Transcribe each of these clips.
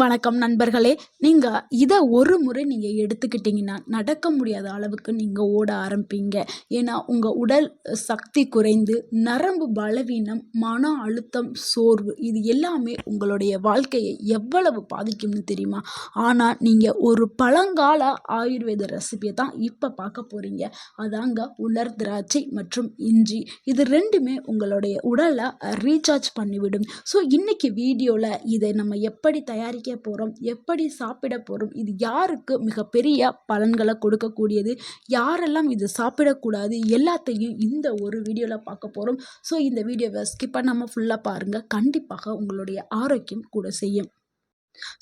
வணக்கம் நண்பர்களே. நீங்கள் இதை ஒரு முறை நீங்கள் எடுத்துக்கிட்டிங்கன்னா நடக்க முடியாத அளவுக்கு நீங்கள் ஓட ஆரம்பிப்பீங்க. ஏன்னா உங்கள் உடல் சக்தி குறைந்து நரம்பு பலவீனம் மன அழுத்தம் சோர்வு இது எல்லாமே உங்களுடைய வாழ்க்கையை எவ்வளவு பாதிக்கும்னு தெரியுமா? ஆனால் நீங்கள் ஒரு பழங்கால ஆயுர்வேத ரெசிபியை தான் இப்போ பார்க்க போகிறீங்க அதாங்க உலர் திராட்சை மற்றும் இஞ்சி. இது ரெண்டுமே உங்களுடைய உடலை ரீசார்ஜ் பண்ணிவிடும். ஸோ இன்றைக்கி வீடியோவில் இதை நம்ம எப்படி தயாரிக்க போகிறோம் எப்படி சாப்பிட போகிறோம் இது யாருக்கு மிகப்பெரிய பலன்களை கொடுக்கக்கூடியது யாரெல்லாம் இது சாப்பிடக்கூடாது எல்லாத்தையும் இந்த ஒரு வீடியோவில் பார்க்க போகிறோம் ஸோ இந்த வீடியோவை ஸ்கிப் பண்ணாமல் ஃபுல்லாக பாருங்கள் கண்டிப்பாக உங்களுடைய ஆரோக்கியம் கூட செய்யும்.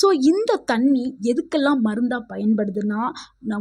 ஸோ இந்த தண்ணி எதுக்கெல்லாம் மருந்தாக பயன்படுதுன்னா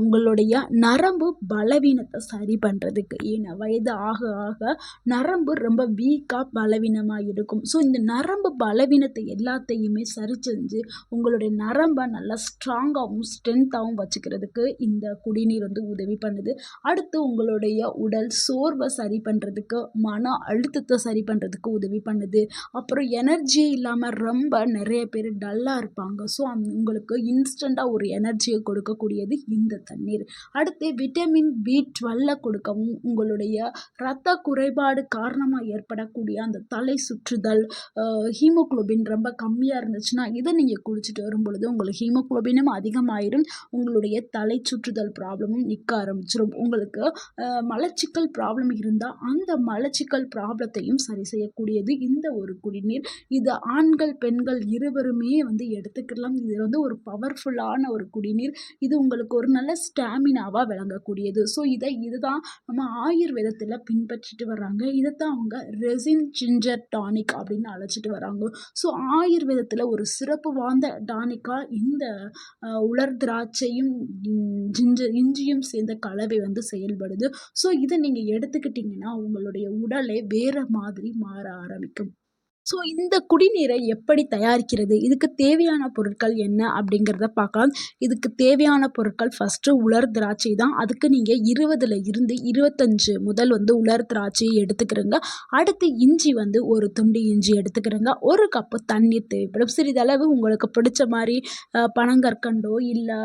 உங்களுடைய நரம்பு பலவீனத்தை சரி பண்ணுறதுக்கு ஏன்னா வயது ஆக ஆக நரம்பு ரொம்ப வீக்காக பலவீனமாக இருக்கும். ஸோ இந்த நரம்பு பலவீனத்தை எல்லாத்தையுமே சரி செஞ்சு உங்களுடைய நரம்பை நல்லா ஸ்ட்ராங்காகவும் ஸ்ட்ரென்த்தாகவும் வச்சுக்கிறதுக்கு இந்த குடிநீர் வந்து உதவி பண்ணுது. அடுத்து உங்களுடைய உடல் சோர்வை சரி பண்ணுறதுக்கு மன அழுத்தத்தை சரி பண்ணுறதுக்கு உதவி பண்ணுது. அப்புறம் எனர்ஜி இல்லாமல் ரொம்ப நிறைய பேர் டல்லாக இருப்பாங்க. இருப்பாங்க ஸோ அந் உங்களுக்கு இன்ஸ்டண்ட்டாக ஒரு எனர்ஜியை கொடுக்கக்கூடியது இந்த தண்ணீர். அடுத்து விட்டமின் பி டுவெல்ல கொடுக்கவும் உங்களுடைய இரத்த குறைபாடு காரணமாக ஏற்படக்கூடிய அந்த தலை சுற்றுதல் ஹீமோக்ளோபின் ரொம்ப கம்மியாக இருந்துச்சுன்னா இதை நீங்கள் குடிச்சிட்டு வரும் பொழுது உங்களுக்கு ஹீமோக்ளோபினும் அதிகமாயிரும். உங்களுடைய தலை சுற்றுதல் ப்ராப்ளமும் நிற்க ஆரம்பிச்சிடும் உங்களுக்கு மலச்சிக்கல் ப்ராப்ளம் இருந்தால் அந்த மலச்சிக்கல் ப்ராப்ளத்தையும் சரி செய்யக்கூடியது இந்த ஒரு குடிநீர். இது ஆண்கள் பெண்கள் இருவருமே வந்து எடுத்து எடுத்துக்கலாம் இது வந்து ஒரு பவர்ஃபுல்லான ஒரு குடிநீர். இது உங்களுக்கு ஒரு நல்ல ஸ்டாமினாவாக விளங்கக்கூடியது. ஸோ இதை இதுதான் நம்ம ஆயுர்வேதத்தில் பின்பற்றிட்டு வர்றாங்க. இதை தான் அவங்க ரெசின் ஜிஞ்சர் டானிக் அப்படின்னு அழைச்சிட்டு வராங்க ஸோ ஆயுர்வேதத்தில் ஒரு சிறப்பு வாய்ந்த டானிக்காக இந்த உலர் திராட்சையும் ஜிஞ்சர் இஞ்சியும் சேர்ந்த கலவை வந்து செயல்படுது. ஸோ இதை நீங்கள் எடுத்துக்கிட்டிங்கன்னா உங்களுடைய உடலை வேறு மாதிரி மாற ஆரம்பிக்கும். ஸோ இந்த குடிநீரை எப்படி தயாரிக்கிறது? இதுக்கு தேவையான பொருட்கள் என்ன அப்படிங்கிறத பார்க்கலாம். இதுக்கு தேவையான பொருட்கள் ஃபஸ்ட்டு உலர் திராட்சை தான். அதுக்கு நீங்கள் இருபதுல இருந்து இருபத்தஞ்சு முதல் வந்து உலர் திராட்சையை எடுத்துக்கிறோங்க. அடுத்து இஞ்சி வந்து ஒரு துண்டு இஞ்சி எடுத்துக்கிறோங்க. ஒரு கப்பு தண்ணீர் தேவைப்படும். சிறிதளவு உங்களுக்கு பிடிச்ச மாதிரி பனங்கற்கண்டோ இல்லை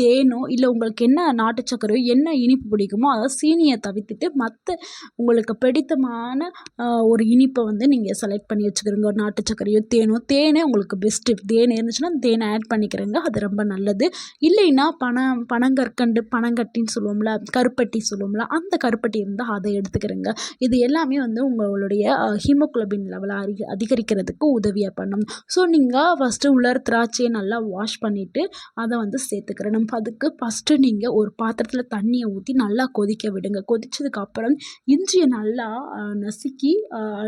தேனோ இல்லை உங்களுக்கு என்ன நாட்டு சக்கரையோ என்ன இனிப்பு பிடிக்குமோ அதை சீனியை தவிர்த்துட்டு மற்ற உங்களுக்கு பிடித்தமான ஒரு இனிப்பை வந்து நீங்கள் நீங்கள் செலக்ட் பண்ணி வச்சுக்கிறோங்க. ஒரு நாட்டு சர்க்கரையோ தேனோ தேனே உங்களுக்கு பெஸ்ட்டு தேன் இருந்துச்சுன்னா தேனை ஆட் பண்ணிக்கிறேங்க. அது ரொம்ப நல்லது. இல்லைன்னா பணம் பனங்கற்கண்டு பனங்கட்டின்னு சொல்லுவோம்ல கருப்பட்டி சொல்லுவோம்ல அந்த கருப்பட்டி இருந்தால் அதை எடுத்துக்கிறேங்க. இது எல்லாமே வந்து உங்களுடைய ஹீமோக்ளோபின் லெவலை அறி அதிகரிக்கிறதுக்கு உதவியாக பண்ணும். ஸோ நீங்கள் ஃபஸ்ட்டு உலர் திராட்சையை நல்லா வாஷ் பண்ணிவிட்டு அதை வந்து சேர்த்துக்கிறேன் நம்ம அதுக்கு ஃபஸ்ட்டு நீங்கள் ஒரு பாத்திரத்தில் தண்ணியை ஊற்றி நல்லா கொதிக்க விடுங்க. கொதிச்சதுக்கப்புறம் இஞ்சியை நல்லா நசுக்கி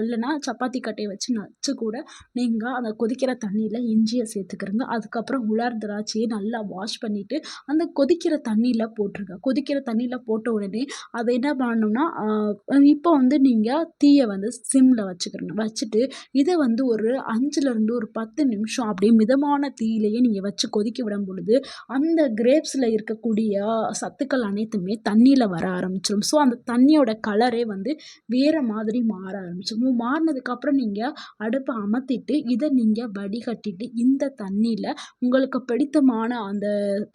இல்லைன்னா சப்பாத்தி சப்பாத்தி கட்டையை வச்சு நச்சு கூட நீங்கள் அந்த கொதிக்கிற தண்ணியில் இஞ்சியை சேர்த்துக்கிறங்க அதுக்கப்புறம் உலர் திராட்சையை நல்லா வாஷ் பண்ணிவிட்டு அந்த கொதிக்கிற தண்ணியில் போட்டுருங்க. கொதிக்கிற தண்ணியில் போட்ட உடனே அதை என்ன பண்ணணும்னா இப்போ வந்து நீங்கள் தீயை வந்து சிம்மில் வச்சுக்கிறணும் வச்சுட்டு இதை வந்து ஒரு அஞ்சுலேருந்து ஒரு பத்து நிமிஷம் அப்படியே மிதமான தீயிலேயே நீங்கள் வச்சு கொதிக்க விடும் பொழுது அந்த கிரேப்ஸில் இருக்கக்கூடிய சத்துக்கள் அனைத்துமே தண்ணியில் வர ஆரம்பிச்சிடும் ஸோ அந்த தண்ணியோட கலரே வந்து வேறு மாதிரி மாற ஆரம்பிச்சிடும் மாறினதுக்கு அப்புறம் நீங்கள் அடுப்பை அமர்த்திட்டு இதை நீங்கள் வடிகட்டிட்டு இந்த தண்ணியில் உங்களுக்கு பிடித்தமான அந்த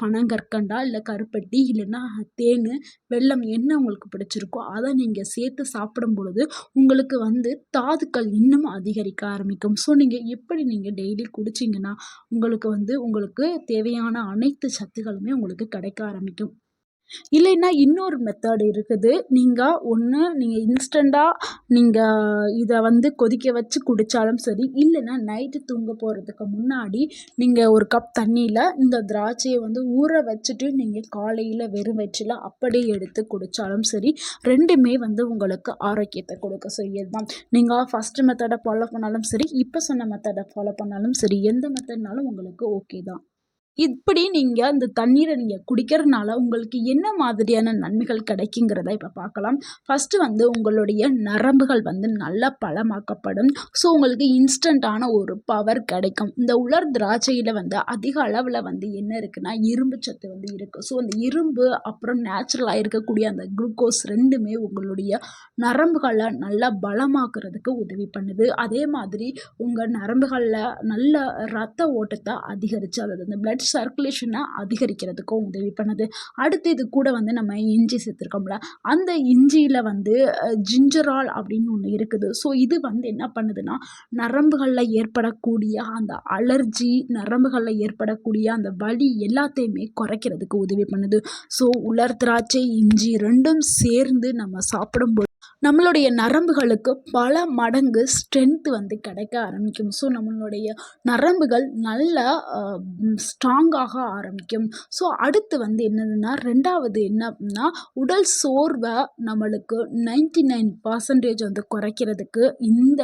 பனங்கற்கண்டா இல்லை கருப்பட்டி இல்லைன்னா தேன் வெல்லம் என்ன உங்களுக்கு பிடிச்சிருக்கோ அதை நீங்கள் சேர்த்து சாப்பிடும் பொழுது உங்களுக்கு வந்து தாதுக்கள் இன்னும் அதிகரிக்க ஆரம்பிக்கும். ஸோ நீங்கள் எப்படி நீங்கள் டெய்லி குடிச்சிங்கன்னா உங்களுக்கு வந்து உங்களுக்கு தேவையான அனைத்து சத்துக்களுமே உங்களுக்கு கிடைக்க ஆரம்பிக்கும். இல்லைன்னா இன்னொரு மெத்தட் இருக்குது. நீங்கள் ஒன்று நீங்கள் இன்ஸ்டண்ட்டாக நீங்கள் இதை வந்து கொதிக்க வச்சு குடித்தாலும் சரி இல்லைன்னா நைட்டு தூங்க போகிறதுக்கு முன்னாடி நீங்கள் ஒரு கப் தண்ணியில் இந்த திராட்சையை வந்து ஊற வச்சுட்டு நீங்கள் காலையில் வெறும் வயிற்றில் அப்படியே எடுத்து குடித்தாலும் சரி ரெண்டுமே வந்து உங்களுக்கு ஆரோக்கியத்தை கொடுக்க செய்யறது தான். நீங்கள் ஃபஸ்ட்டு மெத்தடை ஃபாலோ பண்ணாலும் சரி இப்போ சொன்ன மெத்தடை ஃபாலோ பண்ணாலும் சரி எந்த மெத்தட்னாலும் உங்களுக்கு ஓகே தான். இப்படி நீங்கள் இந்த தண்ணீரை நீங்கள் குடிக்கிறதுனால உங்களுக்கு என்ன மாதிரியான நன்மைகள் கிடைக்குங்கிறத இப்போ பார்க்கலாம். ஃபஸ்ட்டு வந்து உங்களுடைய நரம்புகள் வந்து நல்லா பலமாக்கப்படும். ஸோ உங்களுக்கு இன்ஸ்டண்ட்டான ஒரு பவர் கிடைக்கும். இந்த உலர் திராட்சையில் வந்து அதிக அளவில் வந்து என்ன இருக்குன்னா இரும்பு சத்து வந்து இருக்குது ஸோ அந்த இரும்பு அப்புறம் நேச்சுரலாக இருக்கக்கூடிய அந்த குளுக்கோஸ் ரெண்டுமே உங்களுடைய நரம்புகளை நல்லா பலமாக்குறதுக்கு உதவி பண்ணுது. அதே மாதிரி உங்கள் நரம்புகளில் நல்ல ரத்த ஓட்டத்தை அதிகரித்து அதாவது அந்த பிளட் சர்க்குலேஷனை அதிகரிக்கிறதுக்கும் உதவி பண்ணுது. அடுத்து இது கூட வந்து நம்ம இஞ்சி சேர்த்துருக்கோம்ல அந்த இஞ்சியில் வந்து ஜிஞ்சரால் அப்படின்னு ஒன்று இருக்குது. ஸோ இது வந்து என்ன பண்ணுதுன்னா நரம்புகளில் ஏற்படக்கூடிய அந்த அலர்ஜி நரம்புகளில் ஏற்படக்கூடிய அந்த வலி எல்லாத்தையுமே குறைக்கிறதுக்கு உதவி பண்ணுது. ஸோ உலர் திராட்சை இஞ்சி ரெண்டும் சேர்ந்து நம்ம சாப்பிடும்போது நம்மளுடைய நரம்புகளுக்கு பல மடங்கு ஸ்ட்ரென்த் வந்து கிடைக்க ஆரம்பிக்கும். ஸோ நம்மளுடைய நரம்புகள் நல்லா ஸ்ட்ராங்காக ஆரம்பிக்கும். ஸோ அடுத்து வந்து என்னதுன்னா ரெண்டாவது என்ன அப்படின்னா உடல் சோர்வை நம்மளுக்கு நைன்டி நைன் பர்சன்டேஜ் வந்து குறைக்கிறதுக்கு இந்த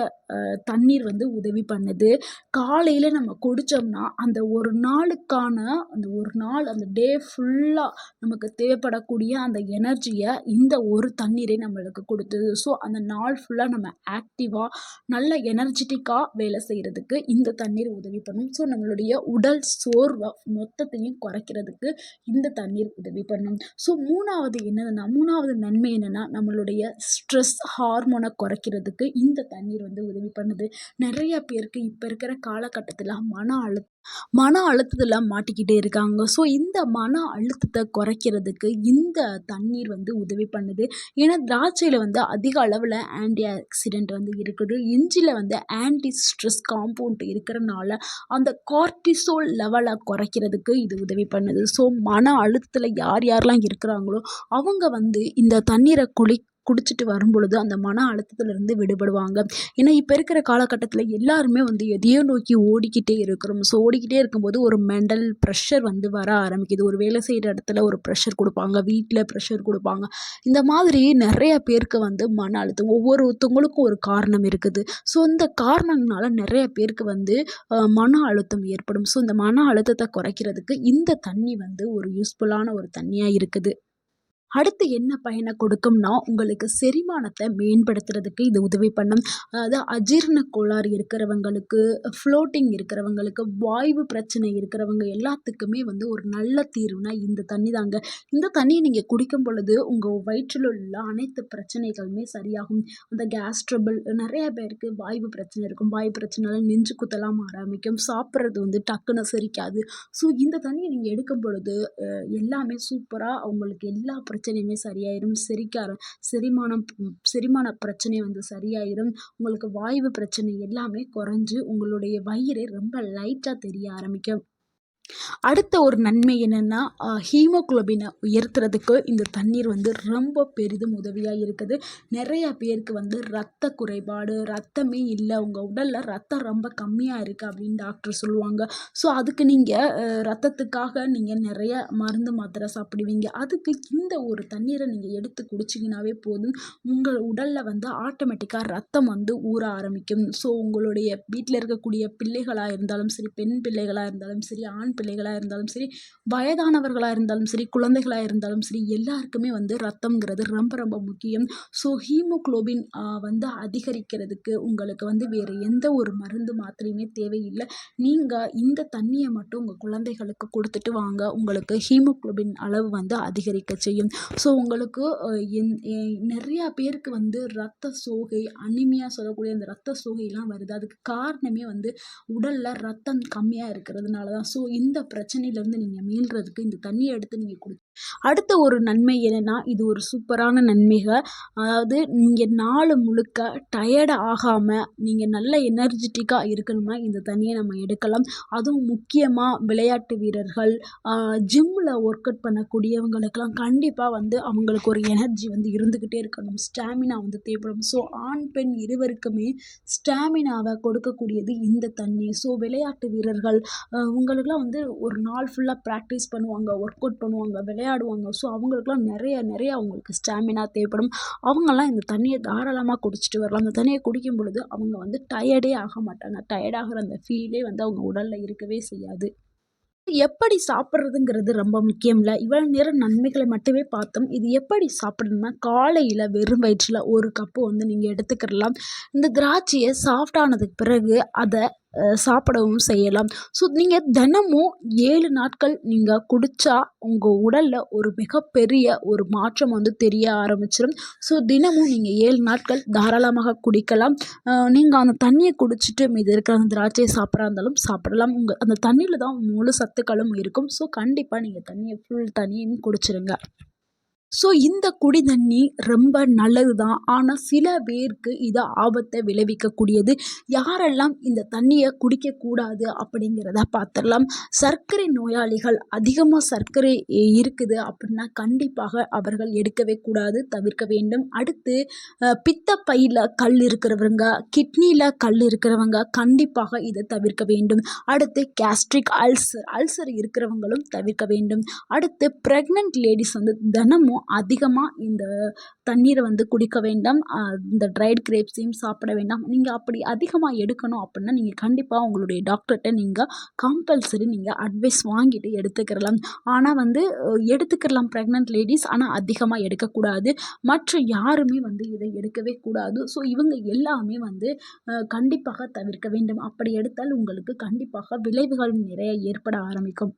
தண்ணீர் வந்து உதவி பண்ணுது. காலையில் நம்ம குடித்தோம்னா அந்த ஒரு நாளுக்கான அந்த ஒரு நாள் அந்த டே ஃபுல்லாக நமக்கு தேவைப்படக்கூடிய அந்த எனர்ஜியை இந்த ஒரு தண்ணீரை நம்மளுக்கு கொடுத்து கொடுத்துது ஸோ அந்த நாள் ஃபுல்லாக நம்ம ஆக்டிவாக நல்ல எனர்ஜெட்டிக்காக வேலை செய்கிறதுக்கு இந்த தண்ணீர் உதவி பண்ணும். ஸோ நம்மளுடைய உடல் சோர்வை மொத்தத்தையும் குறைக்கிறதுக்கு இந்த தண்ணீர் உதவி பண்ணும். ஸோ மூணாவது என்னதுன்னா மூணாவது நன்மை என்னென்னா நம்மளுடைய ஸ்ட்ரெஸ் ஹார்மோனை குறைக்கிறதுக்கு இந்த தண்ணீர் வந்து உதவி பண்ணுது. நிறைய பேருக்கு இப்போ இருக்கிற காலகட்டத்தில் மன அழுத்தம் மன அழுத்தத்தில் மாட்டிக்கிட்டே இருக்காங்க. ஸோ இந்த மன அழுத்தத்தை குறைக்கிறதுக்கு இந்த தண்ணீர் வந்து உதவி பண்ணுது. ஏன்னா திராட்சையில் வந்து அதிக அளவில் ஆன்டி ஆக்சிடெண்ட் வந்து இருக்குது. இஞ்சியில் வந்து ஆன்டி ஸ்ட்ரெஸ் காம்பவுண்ட் இருக்கிறனால அந்த கார்டிசோல் லெவலை குறைக்கிறதுக்கு இது உதவி பண்ணுது. ஸோ மன அழுத்தத்தில் யார் யாரெல்லாம் இருக்கிறாங்களோ அவங்க வந்து இந்த தண்ணீரை குளி குடிச்சிட்டு வரும் பொழுது அந்த மன அழுத்தத்திலிருந்து விடுபடுவாங்க. ஏன்னா இப்போ இருக்கிற காலகட்டத்தில் எல்லாருமே வந்து எதையோ நோக்கி ஓடிக்கிட்டே இருக்கிறோம். ஸோ ஓடிக்கிட்டே இருக்கும்போது ஒரு மெண்டல் ப்ரெஷர் வந்து வர ஆரம்பிக்குது. ஒரு வேலை செய்கிற இடத்துல ஒரு ப்ரெஷர் கொடுப்பாங்க. வீட்டில் ப்ரெஷர் கொடுப்பாங்க. இந்த மாதிரி நிறைய பேருக்கு வந்து மன அழுத்தம் ஒவ்வொருத்தவங்களுக்கும் ஒரு காரணம் இருக்குது. ஸோ இந்த காரணங்களால நிறைய பேருக்கு வந்து மன அழுத்தம் ஏற்படும். ஸோ இந்த மன அழுத்தத்தை குறைக்கிறதுக்கு இந்த தண்ணி வந்து ஒரு யூஸ்ஃபுல்லான ஒரு தண்ணியாக இருக்குது. அடுத்து என்ன பயனை கொடுக்கும்னா உங்களுக்கு செரிமானத்தை மேம்படுத்துறதுக்கு இது உதவி பண்ணும். அதாவது அஜீரண கோளாறு இருக்கிறவங்களுக்கு ஃப்ளோட்டிங் இருக்கிறவங்களுக்கு வாய்வு பிரச்சனை இருக்கிறவங்க எல்லாத்துக்குமே வந்து ஒரு நல்ல தீர்வுனா இந்த தண்ணி தாங்க. இந்த தண்ணியை நீங்கள் குடிக்கும் பொழுது உங்கள் வயிற்றில் உள்ள அனைத்து பிரச்சனைகளுமே சரியாகும். அந்த கேஸ் ட்ரபிள் நிறைய பேருக்கு வாய்வு பிரச்சனை இருக்கும். வாய்வு பிரச்சனைனால நெஞ்சு குத்தலாம் ஆரம்பிக்கும். சாப்பிட்றது வந்து டக்குன்னு செரிக்காது. ஸோ இந்த தண்ணியை நீங்கள் எடுக்கும் பொழுது எல்லாமே சூப்பராக அவங்களுக்கு எல்லா பிரச்சனையுமே சரியாயிடும் செரிக்க செரிமானம் செரிமான பிரச்சனை வந்து சரியாயிடும் உங்களுக்கு வாய்வு பிரச்சனை எல்லாமே குறைஞ்சு உங்களுடைய வயிறு ரொம்ப லைட்டாக தெரிய ஆரம்பிக்கும். அடுத்த ஒரு நன்மை என்னென்னா ஹீமோக்ளோபினை உயர்த்துறதுக்கு இந்த தண்ணீர் வந்து ரொம்ப பெரிதும் உதவியாக இருக்குது. நிறையா பேருக்கு வந்து ரத்த குறைபாடு ரத்தமே இல்லை உங்கள் உடலில் ரத்தம் ரொம்ப கம்மியாக இருக்குது அப்படின்னு டாக்டர் சொல்லுவாங்க. ஸோ அதுக்கு நீங்கள் ரத்தத்துக்காக நீங்கள் நிறைய மருந்து மாத்திரை சாப்பிடுவீங்க. அதுக்கு இந்த ஒரு தண்ணீரை நீங்கள் எடுத்து குடிச்சிங்கனாவே போதும். உங்கள் உடலில் வந்து ஆட்டோமேட்டிக்காக ரத்தம் வந்து ஊற ஆரம்பிக்கும். ஸோ உங்களுடைய வீட்டில் இருக்கக்கூடிய பிள்ளைகளாக இருந்தாலும் சரி பெண் பிள்ளைகளாக இருந்தாலும் சரி ஆண் பிள்ளைகளாக இருந்தாலும் சரி வயதானவர்களாக இருந்தாலும் சரி குழந்தைகளாக இருந்தாலும் சரி எல்லாருக்குமே வந்து ரத்தம்ங்கிறது ரொம்ப ரொம்ப முக்கியம். ஸோ ஹீமோக்ளோபின் வந்து அதிகரிக்கிறதுக்கு உங்களுக்கு வந்து வேறு எந்த ஒரு மருந்து மாத்திரையுமே தேவையில்லை. நீங்கள் இந்த தண்ணியை மட்டும் உங்கள் குழந்தைகளுக்கு கொடுத்துட்டு வாங்க. உங்களுக்கு ஹீமோக்ளோபின் அளவு வந்து அதிகரிக்க செய்யும். ஸோ உங்களுக்கு நிறையா பேருக்கு வந்து ரத்த சோகை அனிமியாக சொல்லக்கூடிய அந்த ரத்த சோகையெல்லாம் வருது. அதுக்கு காரணமே வந்து உடலில் ரத்தம் கம்மியாக இருக்கிறதுனால தான் ஸோ இந்த இந்த பிரச்சனையிலேருந்து நீங்கள் மீள்கிறதுக்கு இந்த தண்ணியை எடுத்து நீங்கள் குடி அடுத்த ஒரு நன்மை என்னென்னா இது ஒரு சூப்பரான நன்மைகள் அதாவது நீங்கள் நாள் முழுக்க டயர்டு ஆகாமல் நீங்கள் நல்ல எனர்ஜெட்டிக்காக இருக்கணும்னா இந்த தண்ணியை நம்ம எடுக்கலாம். அதுவும் முக்கியமாக விளையாட்டு வீரர்கள் ஜிம்மில் ஒர்க் அவுட் பண்ணக்கூடியவங்களுக்கெல்லாம் கண்டிப்பாக வந்து அவங்களுக்கு ஒரு எனர்ஜி வந்து இருந்துக்கிட்டே இருக்கணும். ஸ்டாமினா வந்து தேவைப்படும். ஸோ ஆண் பெண் இருவருக்குமே ஸ்டாமினாவை கொடுக்கக்கூடியது இந்த தண்ணி. ஸோ விளையாட்டு வீரர்கள் உங்களுக்கெல்லாம் வந்து ஒரு நாள் ஃபுல்லாக ப்ராக்டிஸ் பண்ணுவாங்க ஒர்க் அவுட் பண்ணுவாங்க விளையா விளையாடுவாங்க. ஸோ அவங்களுக்குலாம் நிறைய நிறைய அவங்களுக்கு ஸ்டாமினா தேவைப்படும். அவங்கெல்லாம் இந்த தண்ணியை தாராளமாக குடிச்சிட்டு வரலாம். அந்த தண்ணியை குடிக்கும் பொழுது அவங்க வந்து டயர்டே ஆக மாட்டாங்க. டயர்டாகிற அந்த ஃபீலே வந்து அவங்க உடலில் இருக்கவே செய்யாது. எப்படி சாப்பிட்றதுங்கிறது ரொம்ப முக்கியம் இல்லை. இவ்வளோ நேரம் நன்மைகளை மட்டுமே பார்த்தோம். இது எப்படி சாப்பிடணும்னா காலையில் வெறும் வயிற்றில் ஒரு கப்பு வந்து நீங்கள் எடுத்துக்கிடலாம். இந்த திராட்சையை சாஃப்ட் ஆனதுக்கு பிறகு அதை சாப்பிடவும் செய்யலாம். ஸோ நீங்கள் தினமும் ஏழு நாட்கள் நீங்கள் குடித்தா உங்கள் உடலில் ஒரு மிகப்பெரிய ஒரு மாற்றம் வந்து தெரிய ஆரம்பிச்சிடும் ஸோ தினமும் நீங்கள் ஏழு நாட்கள் தாராளமாக குடிக்கலாம். நீங்கள் அந்த தண்ணியை குடிச்சிட்டு மீது இருக்கிற அந்த திராட்சையை சாப்பிட்றா இருந்தாலும் சாப்பிடலாம். உங்கள் அந்த தண்ணியில் தான் முழு சத்துக்களும் இருக்கும். ஸோ கண்டிப்பாக நீங்கள் தண்ணியை ஃபுல் தண்ணியும் குடிச்சிருங்க. ஸோ இந்த குடி தண்ணி ரொம்ப நல்லது தான் ஆனால் சில பேருக்கு இது ஆபத்தை விளைவிக்கக்கூடியது. யாரெல்லாம் இந்த தண்ணியை குடிக்கக்கூடாது அப்படிங்கிறத பார்த்துடலாம். சர்க்கரை நோயாளிகள் அதிகமாக சர்க்கரை இருக்குது அப்படின்னா கண்டிப்பாக அவர்கள் எடுக்கவே கூடாது தவிர்க்க வேண்டும். அடுத்து பித்தப்பையில் கல் இருக்கிறவங்க கிட்னியில் கல் இருக்கிறவங்க கண்டிப்பாக இதை தவிர்க்க வேண்டும். அடுத்து கேஸ்ட்ரிக் அல்சர் அல்சர் இருக்கிறவங்களும் தவிர்க்க வேண்டும். அடுத்து ப்ரெக்னென்ட் லேடிஸ் வந்து தினமும் அதிகமாக இந்த தண்ணீரை வந்து குடிக்க வேண்டாம். இந்த ட்ரைட் கிரேப்ஸையும் சாப்பிட வேண்டாம். நீங்கள் அப்படி அதிகமாக எடுக்கணும் அப்படின்னா நீங்கள் கண்டிப்பாக உங்களுடைய டாக்டர்கிட்ட நீங்கள் கம்பல்சரி நீங்கள் அட்வைஸ் வாங்கிட்டு எடுத்துக்கிறலாம் ஆனால் வந்து எடுத்துக்கிறலாம் ப்ரெக்னென்ட் லேடிஸ் ஆனால் அதிகமாக எடுக்கக்கூடாது. மற்ற யாருமே வந்து இதை எடுக்கவே கூடாது. ஸோ இவங்க எல்லாமே வந்து கண்டிப்பாக தவிர்க்க வேண்டும். அப்படி எடுத்தால் உங்களுக்கு கண்டிப்பாக விளைவுகள் நிறைய ஏற்பட ஆரம்பிக்கும்.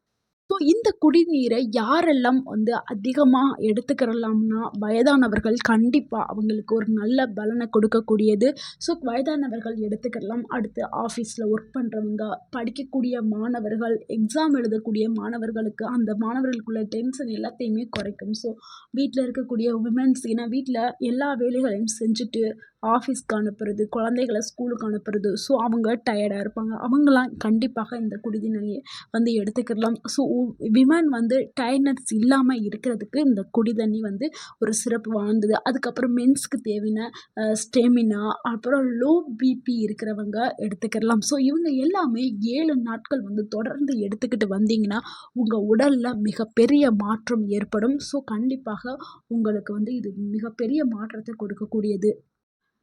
ஸோ இந்த குடிநீரை யாரெல்லாம் வந்து அதிகமாக எடுத்துக்கிறலாம்னா வயதானவர்கள் கண்டிப்பாக அவங்களுக்கு ஒரு நல்ல பலனை கொடுக்கக்கூடியது. ஸோ வயதானவர்கள் எடுத்துக்கிறலாம் அடுத்து ஆஃபீஸில் ஒர்க் பண்ணுறவங்க படிக்கக்கூடிய மாணவர்கள் எக்ஸாம் எழுதக்கூடிய மாணவர்களுக்கு அந்த மாணவர்களுக்குள்ள டென்ஷன் எல்லாத்தையுமே குறைக்கும். ஸோ வீட்டில் இருக்கக்கூடிய உமன்ஸ் ஏன்னா வீட்டில் எல்லா வேலைகளையும் செஞ்சுட்டு ஆஃபீஸ்க்கு அனுப்புறது குழந்தைகளை ஸ்கூலுக்கு அனுப்புறது. ஸோ அவங்க டயர்டாக இருப்பாங்க. அவங்களாம் கண்டிப்பாக இந்த குடிநீரை வந்து எடுத்துக்கிடலாம். ஸோ விமன் வந்து டயர்ட்னஸ் இல்லாமல் இருக்கிறதுக்கு இந்த குடி தண்ணி வந்து ஒரு சிறப்பு வாழ்ந்தது அதுக்கப்புறம் மென்ஸ்க்கு தேவையான ஸ்டெமினா அப்புறம் லோ பிபி இருக்கிறவங்க எடுத்துக்கிடலாம். ஸோ இவங்க எல்லாமே ஏழு நாட்கள் வந்து தொடர்ந்து எடுத்துக்கிட்டு வந்தீங்கன்னா உங்கள் உடலில் மிகப்பெரிய மாற்றம் ஏற்படும். ஸோ கண்டிப்பாக உங்களுக்கு வந்து இது மிகப்பெரிய மாற்றத்தை கொடுக்கக்கூடியது.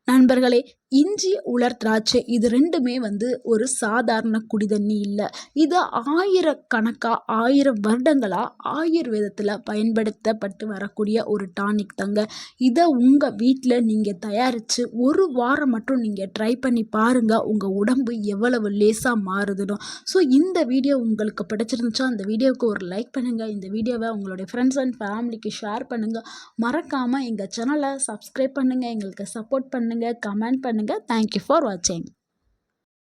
நண்பர்களே இஞ்சி உலர் திராட்சை இது ரெண்டுமே வந்து ஒரு சாதாரண குடிதண்ணி இல்லை. இது ஆயிரக்கணக்காக ஆயிரம் வருடங்களாக ஆயுர்வேதத்தில் பயன்படுத்தப்பட்டு வரக்கூடிய ஒரு டானிக் தங்க. இதை உங்கள் வீட்டில் நீங்கள் தயாரித்து ஒரு வாரம் மட்டும் நீங்கள் ட்ரை பண்ணி பாருங்கள் உங்கள் உடம்பு எவ்வளவு லேசாக மாறுதுன்னு ஸோ இந்த வீடியோ உங்களுக்கு பிடிச்சிருந்துச்சோ அந்த வீடியோவுக்கு ஒரு லைக் பண்ணுங்கள் இந்த வீடியோவை உங்களுடைய ஃப்ரெண்ட்ஸ் அண்ட் ஃபேமிலிக்கு ஷேர் பண்ணுங்கள் மறக்காமல் எங்கள் சேனலை சப்ஸ்கிரைப் பண்ணுங்கள் எங்களுக்கு சப்போர்ட் பண்ணுங்கள் கமெண்ட் பண்ணுங்கள் தேங்க்யூ ஃபார் வாட்சிங்